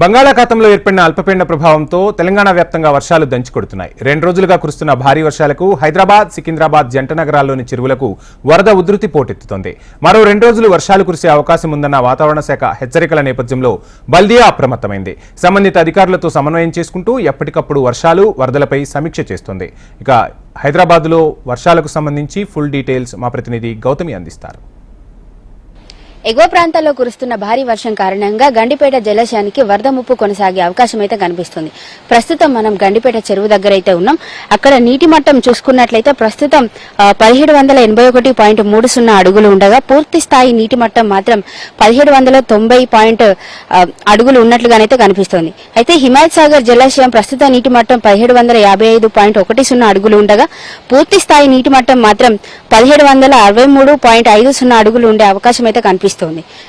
బంగాళాఖాతంలో ఏర్పడిన అల్పపీడన ప్రభావంతో తెలంగాణ వ్యాప్తంగా వర్షాలు దంచుకొడుతున్నాయి రెండు రోజులుగా కురుస్తున్న భారీ వర్షాలకు హైదరాబాద్ సికింద్రాబాద్ జంట నగరాల్లోని చెరువులకు వరద ఉధృతి పోటెత్తుతోంది. మరో రెండు రోజులు వర్షాలు కురిసే అవకాశం ఉందన్న వాతావరణ శాఖ హెచ్చరికల నేపథ్యంలో బల్దియా అప్రమత్తమైంది. సంబంధిత అధికారులతో సమన్వయం చేసుకుంటూ ఎప్పటికప్పుడు వర్షాలు వరదలపై సమీక్ష చేస్తోంది. ఇక హైదరాబాద్లో వర్షాలకు సంబంధించి ఫుల్ డీటెయిల్స్ మా ప్రతినిధి గౌతమి అందిస్తారు. ఎగువ ప్రాంతాల్లో కురుస్తున్న భారీ వర్షం కారణంగా గండిపేట జలాశయానికి వరద ముప్పు కొనసాగే అవకాశం అయితే కనిపిస్తుంది. ప్రస్తుతం మనం గండిపేట చెరువు దగ్గర అయితే ఉన్నాం. అక్కడ నీటి మట్టం చూసుకున్నట్లయితే ప్రస్తుతం పదిహేడు వందల ఎనభై ఒకటి పాయింట్ మూడు సున్నా అడుగులు ఉండగా పూర్తి స్థాయి నీటి మట్టం మాత్రం పదిహేడు వందల తొంభై పాయింట్ అడుగులు ఉన్నట్లుగానైతే కనిపిస్తోంది. అయితే హిమాయత్ సాగర్ జలాశయం ప్రస్తుత నీటి మట్టం పదిహేడు వందల యాభై ఐదు పాయింట్ ఒకటి సున్నా అడుగులు ఉండగా పూర్తి స్థాయి నీటి మట్టం మాత్రం పదిహేడు వందల అరవై మూడు పాయింట్ ఐదు సున్నా అడుగులు ఉండే అవకాశం అయితే కనిపిస్తుంది.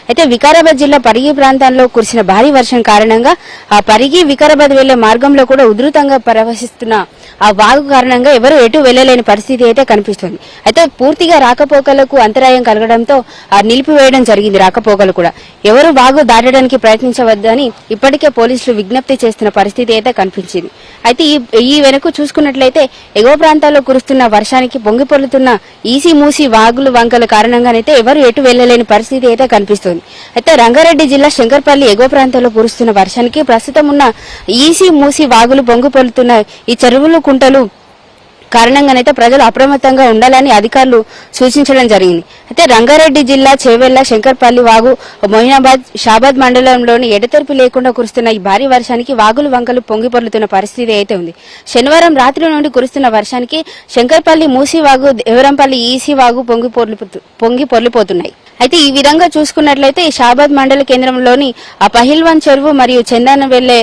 అయితే వికారాబాద్ జిల్లా పరిగి ప్రాంతంలో కురిసిన భారీ వర్షం కారణంగా ఆ పరిగి వికారాబాద్ వెళ్ళే మార్గంలో కూడా ఉధృతంగా ప్రవహిస్తున్న ఆ వాగు కారణంగా ఎవరు ఎటు వెళ్ళలేని పరిస్థితి అయితే కనిపిస్తుంది. అయితే పూర్తిగా రాకపోకలకు అంతరాయం కలగడంతో ఆ నిలిపివేయడం జరిగింది రాకపోకలు కూడా. ఎవరు వాగు దాటడానికి ప్రయత్నించవద్దని ఇప్పటికే పోలీసులు విజ్ఞప్తి చేస్తున్న పరిస్థితి అయితే కనిపించింది. అయితే ఈ వెనుక చూసుకున్నట్లయితే ఎగువ ప్రాంతాల్లో కురుస్తున్న వర్షానికి పొంగిపొల్లుతున్న ఈసీ మూసి వాగులు వంకల కారణంగానైతే ఎవరు ఎటు వెళ్ళలేని పరిస్థితి అయితే కనిపిస్తోంది అయితే రంగారెడ్డి జిల్లా శంకర్పల్లి ఎగువ ప్రాంతంలో కురుస్తున్న వర్షానికి ప్రస్తుతం ఉన్న ఈసీ మూసి వాగులు బొంగు పొలుతున్న ఈ చెరువులు కుంటలు కారణంగానైతే ప్రజలు అప్రమత్తంగా ఉండాలని అధికారులు సూచించడం జరిగింది. అయితే రంగారెడ్డి జిల్లా చేవెళ్ళ శంకర్పల్లి వాగు మొయినాబాద్ షాబాద్ మండలంలోని ఎడతెరిపి లేకుండా కురుస్తున్న ఈ భారీ వర్షానికి వాగులు వంకలు పొంగి పొర్లుతున్న పరిస్థితి అయితే ఉంది. శనివారం రాత్రి నుండి కురుస్తున్న వర్షానికి శంకర్పల్లి మూసి వాగు దేవరంపల్లి ఈసీ వాగు పొంగి పొర్లు పొంగి పొర్లిపోతున్నాయి. అయితే ఈ విధంగా చూసుకున్నట్లయితే ఈ షాబాద్ మండల కేంద్రంలోని ఆ పహిల్వాన్ చెరువు మరియు చందన వెళ్ళే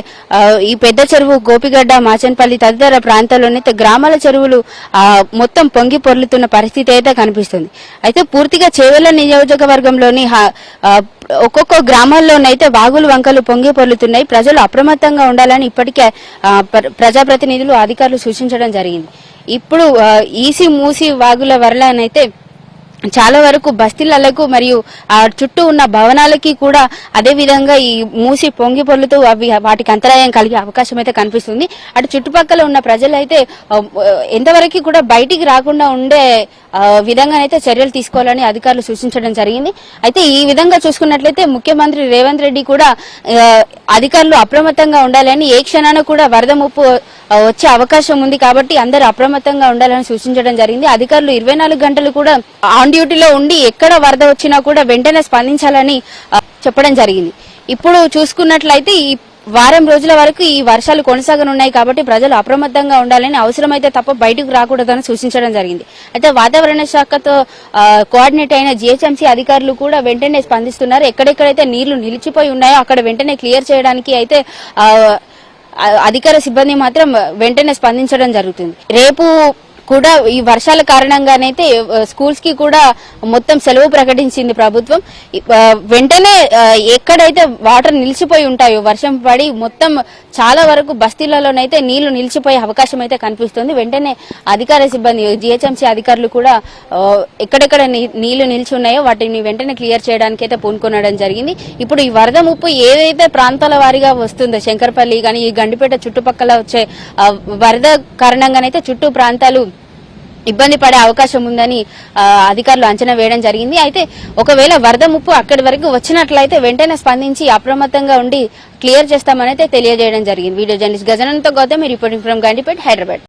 ఈ పెద్ద చెరువు గోపిగడ్డ మాచన్పల్లి తదితర ప్రాంతాల్లోనైతే గ్రామాల చెరువులు మొత్తం పొంగి పొర్లుతున్న పరిస్థితి అయితే కనిపిస్తుంది. అయితే పూర్తిగా చేవెళ్ళ నియోజకవర్గంలోని ఒక్కొక్క గ్రామాల్లోనైతే వాగులు వంకలు పొంగి పొర్లుతున్నాయి. ప్రజలు అప్రమత్తంగా ఉండాలని ఇప్పటికే ప్ర- ప్రజాప్రతినిధులు అధికారులు సూచించడం జరిగింది. ఇప్పుడు ఈసీ మూసి వాగుల వరలనైతే చాలా వరకు బస్తీలకు మరియు ఆ చుట్టూ ఉన్న భవనాలకి కూడా అదే విధంగా ఈ మూసి పొంగి పొర్లుతూ అవి వాటికి అంతరాయం కలిగే అవకాశం అయితే కనిపిస్తుంది. అటు చుట్టుపక్కల ఉన్న ప్రజలైతే ఎంతవరకు కూడా బయటికి రాకుండా ఉండే విధంగానైతే చర్యలు తీసుకోవాలని అధికారులు సూచించడం జరిగింది. అయితే ఈ విధంగా చూసుకున్నట్లయితే ముఖ్యమంత్రి రేవంత్ రెడ్డి కూడా అధికారులు అప్రమత్తంగా ఉండాలని ఏ క్షణాన కూడా వరద ముప్పు వచ్చే అవకాశం ఉంది కాబట్టి అందరూ అప్రమత్తంగా ఉండాలని సూచించడం జరిగింది. అధికారులు ఇరవై నాలుగు గంటలు కూడా ఆన్ డ్యూటీలో ఉండి ఎక్కడ వరద వచ్చినా కూడా వెంటనే స్పందించాలని చెప్పడం జరిగింది. ఇప్పుడు చూసుకున్నట్లయితే ఈ వారం రోజుల వరకు ఈ వర్షాలు కొనసాగనున్నాయి కాబట్టి ప్రజలు అప్రమత్తంగా ఉండాలని అవసరమైతే తప్ప బయటకు రాకూడదని సూచించడం జరిగింది. అయితే వాతావరణ శాఖతో కోఆర్డినేట్ అయిన జిహెచ్ఎంసీ అధికారులు కూడా వెంటనే స్పందిస్తున్నారు. ఎక్కడెక్కడైతే నీళ్ళు నిలిచిపోయి ఉన్నాయో అక్కడ వెంటనే క్లియర్ చేయడానికి అయితే ఆ, అధికార సిబ్బంది మాత్రం వెంటనే స్పందించడం జరుగుతుంది. రేపు కూడా ఈ వర్షాల కారణంగానైతే స్కూల్స్కి కూడా మొత్తం సెలవు ప్రకటించింది ప్రభుత్వం. వెంటనే ఎక్కడైతే వాటర్ నిలిచిపోయి ఉంటాయో వర్షం పడి మొత్తం చాలా వరకు బస్తీలలోనైతే నీళ్ళు నిలిచిపోయే అవకాశం అయితే కనిపిస్తుంది. వెంటనే అధికార సిబ్బంది జిహెచ్ఎంసీ అధికారులు కూడా ఎక్కడెక్కడ నీ- నీళ్ళు నిలిచి ఉన్నాయో వాటిని వెంటనే క్లియర్ చేయడానికి అయితే పూనుకొనడం జరిగింది. ఇప్పుడు ఈ వరద ముప్పు ఏదైతే ప్రాంతాల వారీగా వస్తుందో శంకర్పల్లి కానీ ఈ గండిపేట చుట్టుపక్కల వచ్చే వరద కారణంగానైతే చుట్టూ ప్రాంతాలు ఇబ్బంది పడే అవకాశం ఉందని అధికారులు అంచనా వేయడం జరిగింది. అయితే ఒకవేళ వరద ముప్పు అక్కడి వరకు వచ్చినట్లయితే వెంటనే స్పందించి అప్రమత్తంగా ఉండి క్లియర్ చేస్తామని అయితే తెలియజేయడం జరిగింది. వీడియో జర్నలిస్ట్ గజనంతో గౌతమ్ రిపోర్టింగ్ ఫ్రమ్ గాంధీపేట్ హైదరాబాద్.